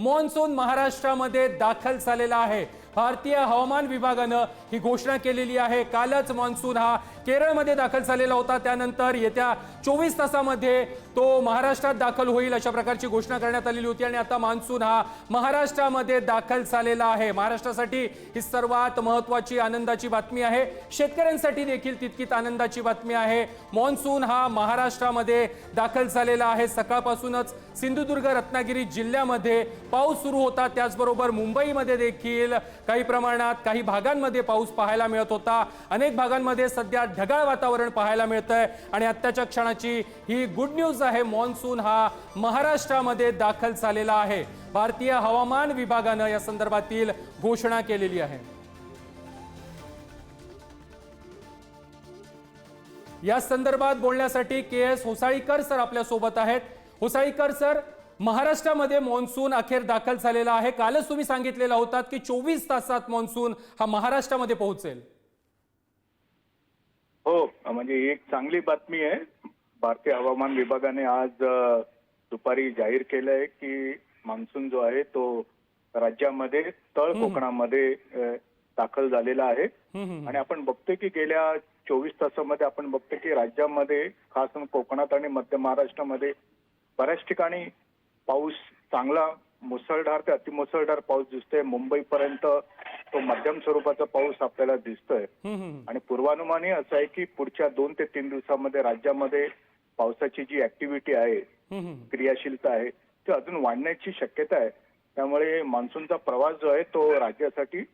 Monsoon महाराष्ट्रामध्ये दाखल झालेला आहे. भारतीय हवामान विभागानं ही घोषणा केलेली आहे. कालच मान्सून हा केरळमध्ये दाखल झालेला होता. त्यानंतर येत्या चोवीस तासामध्ये तो महाराष्ट्रात दाखल होईल अशा प्रकारची घोषणा करण्यात आलेली होती आणि आता मान्सून हा महाराष्ट्रामध्ये दाखल झालेला आहे. महाराष्ट्रासाठी ही सर्वात महत्वाची आनंदाची बातमी आहे. शेतकऱ्यांसाठी देखील तितकीच आनंदाची बातमी आहे. मान्सून हा महाराष्ट्रामध्ये दाखल झालेला आहे. सकाळपासूनच सिंधुदुर्ग रत्नागिरी जिल्ह्यामध्ये पाऊस सुरू होता. त्याचबरोबर मुंबईमध्ये देखील काही प्रमाणात काही भागांमध्ये पाऊस पाहायला मिळत होता. अनेक भागांमध्ये सध्या ढगाळ वातावरण पाहायला मिळतंय. आणि आत्ताच्या क्षणाची ही गुड न्यूज आहे मान्सून हा महाराष्ट्रामध्ये दाखल झालेला आहे. भारतीय हवामान विभागानं या संदर्भातील घोषणा केलेली आहे. या संदर्भात बोलण्यासाठी के एस होसाळीकर सर आपल्यासोबत आहेत. होसाळीकर सर महाराष्ट्रामध्ये मान्सून अखेर दाखल झालेला आहे. कालच तुम्ही सांगितलेला होतात की चोवीस तासात मान्सून हा महाराष्ट्रामध्ये पोहोचेल. हो म्हणजे एक चांगली बातमी आहे. भारतीय हवामान विभागाने आज दुपारी जाहीर केलं आहे की मान्सून जो आहे तो राज्यामध्ये तळ कोकणामध्ये दाखल झालेला आहे. आणि आपण बघतोय की गेल्या चोवीस तासामध्ये आपण बघतोय की राज्यामध्ये खास करून कोकणात आणि मध्य महाराष्ट्रामध्ये बऱ्याच ठिकाणी पाऊस चांगला मुसळधार ते अतिमुसळधार पाऊस दिसतोय. मुंबईपर्यंत तो मध्यम स्वरूपाचा पाऊस आपल्याला दिसतोय. आणि पूर्वानुमान हे असं आहे की पुढच्या दोन ते तीन दिवसामध्ये राज्यामध्ये पावसाची जी ऍक्टिव्हिटी आहे क्रियाशीलता आहे ती अजून वाढण्याची शक्यता आहे. त्यामुळे मान्सूनचा प्रवास जो आहे तो राज्यासाठी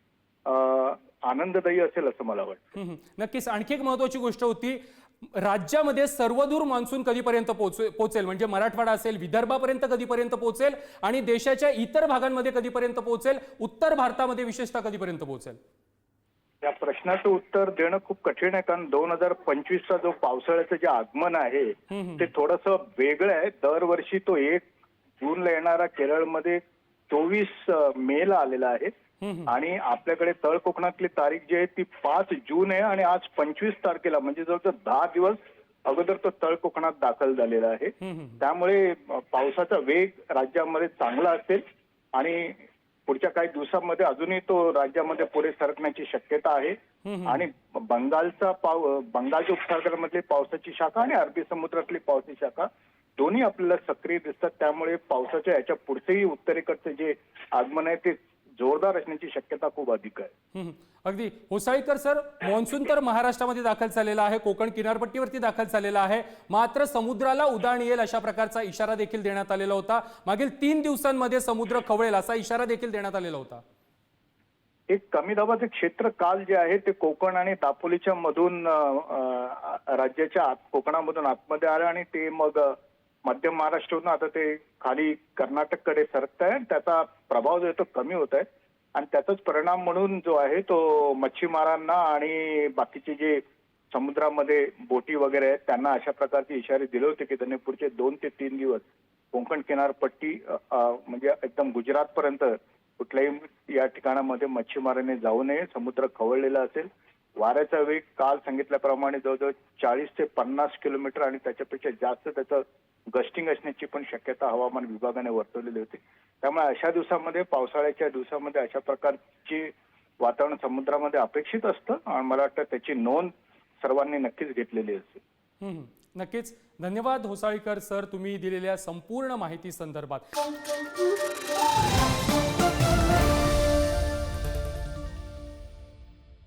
आनंददायी असेल असं मला वाटतं. नक्कीच आणखी एक महत्वाची गोष्ट होती. राज्यामध्ये सर्वदूर मान्सून कधीपर्यंत पोहोचे- पोहोचेल म्हणजे मराठवाडा असेल विदर्भापर्यंत कधीपर्यंत पोहोचेल आणि देशाच्या इतर भागांमध्ये कधीपर्यंत पोहोचेल उत्तर भारतामध्ये विशेषतः कधीपर्यंत पोहोचेल या प्रश्नाचं उत्तर देणं खूप कठीण आहे कारण दोन हजार पंचवीसचा जो पावसाळ्याचं जे आगमन आहे ते थोडस वेगळं आहे. दरवर्षी तो एक जूनला येणारा केरळमध्ये चोवीस मे ला आलेला आहे. आणि आपल्याकडे तळ कोकणातली तारीख जी आहे ती पाच जून आहे आणि आज पंचवीस तारखेला म्हणजे जवळजवळ दहा दिवस अगोदर तो तळ कोकणात दाखल झालेला आहे. त्यामुळे पावसाचा वेग राज्यामध्ये चांगला असेल आणि पुढच्या काही दिवसांमध्ये अजूनही तो राज्यामध्ये पुढे सरकण्याची शक्यता आहे. आणि बंगालचा पाव बंगालच्या उपसागरामधली पावसाची शाखा आणि अरबी समुद्रातली पावसाची शाखा दोन्ही आपल्याला सक्रिय दिसतात. त्यामुळे पावसाच्या याच्या पुढचेही उत्तरेकडचे जे आगमन आहे ते जोरदार असण्याची शक्यता खूप अधिक आहे. अगदी होसाळीकर सर मान्सून तर महाराष्ट्रामध्ये दाखल झालेला आहे कोकण किनारपट्टीवरती दाखल झालेला आहे. मात्र समुद्राला उधाण येईल अशा प्रकारचा इशारा देखील देण्यात आलेला होता. मागील तीन दिवसांमध्ये समुद्र खवळेल असा इशारा देखील देण्यात आलेला होता. एक कमी दाबाचे क्षेत्र काल जे आहे ते कोकण आणि दापोलीच्या मधून राज्याच्या आत कोकणामधून आतमध्ये आलं आणि ते मग मध्य महाराष्ट्रातून आता ते खाली कर्नाटककडे सरकत आहे त्याचा प्रभाव जो आहे तो कमी होत आहे. आणि त्याचाच परिणाम म्हणून जो आहे तो मच्छीमारांना आणि बाकीचे जे समुद्रामध्ये बोटी वगैरे आहेत त्यांना अशा प्रकारचे इशारे दिले होते की त्यांनी पुढचे दोन ते तीन दिवस कोकण किनारपट्टी म्हणजे एकदम गुजरात पर्यंत कुठल्याही या ठिकाणामध्ये मच्छीमारांनी जाऊ नये समुद्र खवळलेला असेल. वाऱ्याचा वेग काल सांगितल्याप्रमाणे जवळजवळ चाळीस ते पन्नास किलोमीटर आणि त्याच्यापेक्षा जास्त त्याचं गस्टिंग असण्याची पण शक्यता हवामान विभागाने वर्तवलेली होती. त्यामुळे अशा दिवसामध्ये पावसाळ्याच्या दिवसामध्ये अशा प्रकारची वातावरण समुद्रामध्ये अपेक्षित असतं आणि मला वाटतं त्याची नोंद सर्वांनी नक्कीच घेतलेली असेल. नक्कीच. धन्यवाद होसाळीकर सर तुम्ही दिलेल्या संपूर्ण माहिती संदर्भात.